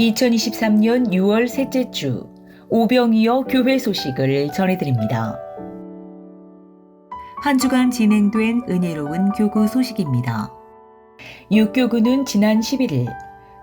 2023년 6월 셋째 주 오병이어 교회 소식을 전해드립니다. 한 주간 진행된 은혜로운 교구 소식입니다. 육교구는 지난 11일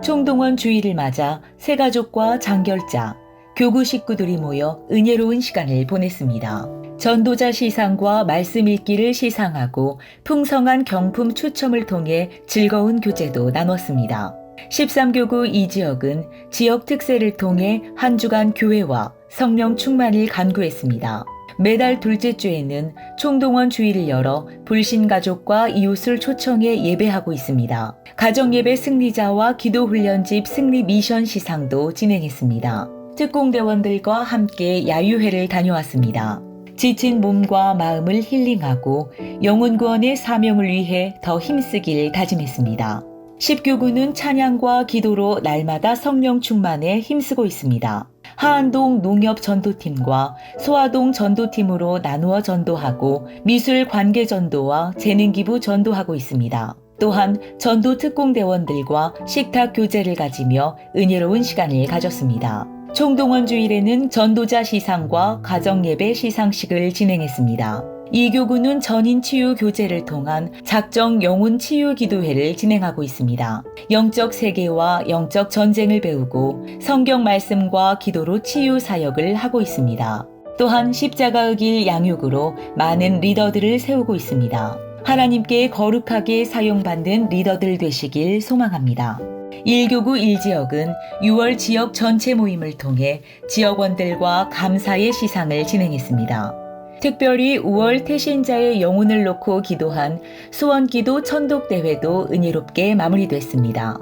총동원 주일을 맞아 새가족과 장결자, 교구 식구들이 모여 은혜로운 시간을 보냈습니다. 전도자 시상과 말씀 읽기를 시상하고 풍성한 경품 추첨을 통해 즐거운 교제도 나눴습니다. 13교구 이 지역은 지역 특세를 통해 한 주간 교회와 성령 충만을 간구했습니다. 매달 둘째 주에는 총동원 주일을 열어 불신 가족과 이웃을 초청해 예배하고 있습니다. 가정예배 승리자와 기도훈련집 승리 미션 시상도 진행했습니다. 특공대원들과 함께 야유회를 다녀왔습니다. 지친 몸과 마음을 힐링하고 영혼 구원의 사명을 위해 더 힘쓰길 다짐했습니다. 10교구는 찬양과 기도로 날마다 성령 충만에 힘쓰고 있습니다. 하안동 농협 전도팀과 소아동 전도팀으로 나누어 전도하고 미술 관계 전도와 재능 기부 전도하고 있습니다. 또한 전도 특공대원들과 식탁 교제를 가지며 은혜로운 시간을 가졌습니다. 총동원 주일에는 전도자 시상과 가정예배 시상식을 진행했습니다. 이 교구는 전인 치유 교제를 통한 작정 영혼 치유 기도회를 진행하고 있습니다. 영적 세계와 영적 전쟁을 배우고 성경 말씀과 기도로 치유 사역을 하고 있습니다. 또한 십자가의 길 양육으로 많은 리더들을 세우고 있습니다. 하나님께 거룩하게 사용받는 리더들 되시길 소망합니다. 1교구 1지역은 6월 지역 전체 모임을 통해 지역원들과 감사의 시상을 진행했습니다. 특별히 5월 태신자의 영혼을 놓고 기도한 수원기도 천독대회도 은혜롭게 마무리됐습니다.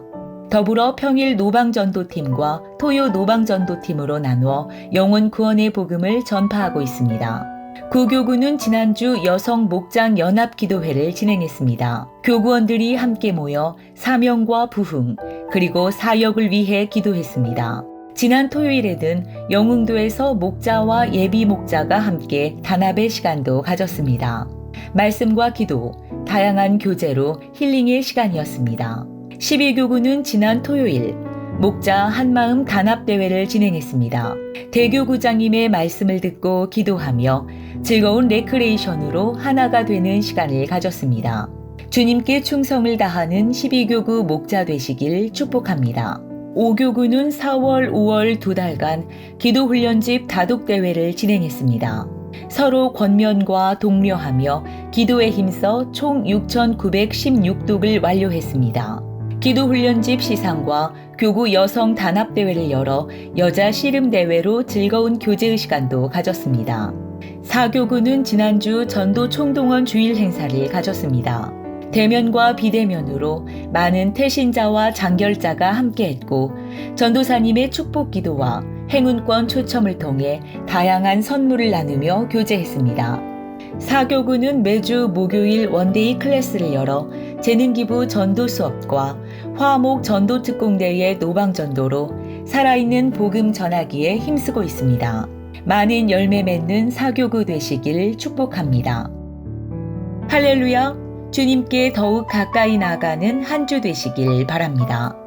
더불어 평일 노방전도팀과 토요 노방전도팀으로 나누어 영혼 구원의 복음을 전파하고 있습니다. 구교구는 지난주 여성 목장 연합 기도회를 진행했습니다. 교구원들이 함께 모여 사명과 부흥, 그리고 사역을 위해 기도했습니다. 지난 토요일에는 영흥도에서 목자와 예비 목자가 함께 단합의 시간도 가졌습니다. 말씀과 기도, 다양한 교제로 힐링의 시간이었습니다. 12교구는 지난 토요일 목자 한마음 단합대회를 진행했습니다. 대교구장님의 말씀을 듣고 기도하며 즐거운 레크레이션으로 하나가 되는 시간을 가졌습니다. 주님께 충성을 다하는 12교구 목자 되시길 축복합니다. 5교구는 4월, 5월 두 달간 기도훈련집 다독대회를 진행했습니다. 서로 권면과 독려하며 기도에 힘써 총 6,916독을 완료했습니다. 기도훈련집 시상과 교구 여성 단합대회를 열어 여자 씨름대회로 즐거운 교제의 시간도 가졌습니다. 사교구는 지난주 전도 총동원 주일 행사를 가졌습니다. 대면과 비대면으로 많은 태신자와 장결자가 함께했고 전도사님의 축복 기도와 행운권 초청을 통해 다양한 선물을 나누며 교제했습니다. 사교구는 매주 목요일 원데이 클래스를 열어 재능기부 전도 수업과 화목 전도 특공대의 노방 전도로 살아있는 복음 전하기에 힘쓰고 있습니다. 많은 열매 맺는 사교구 되시길 축복합니다. 할렐루야! 주님께 더욱 가까이 나가는 한 주 되시길 바랍니다.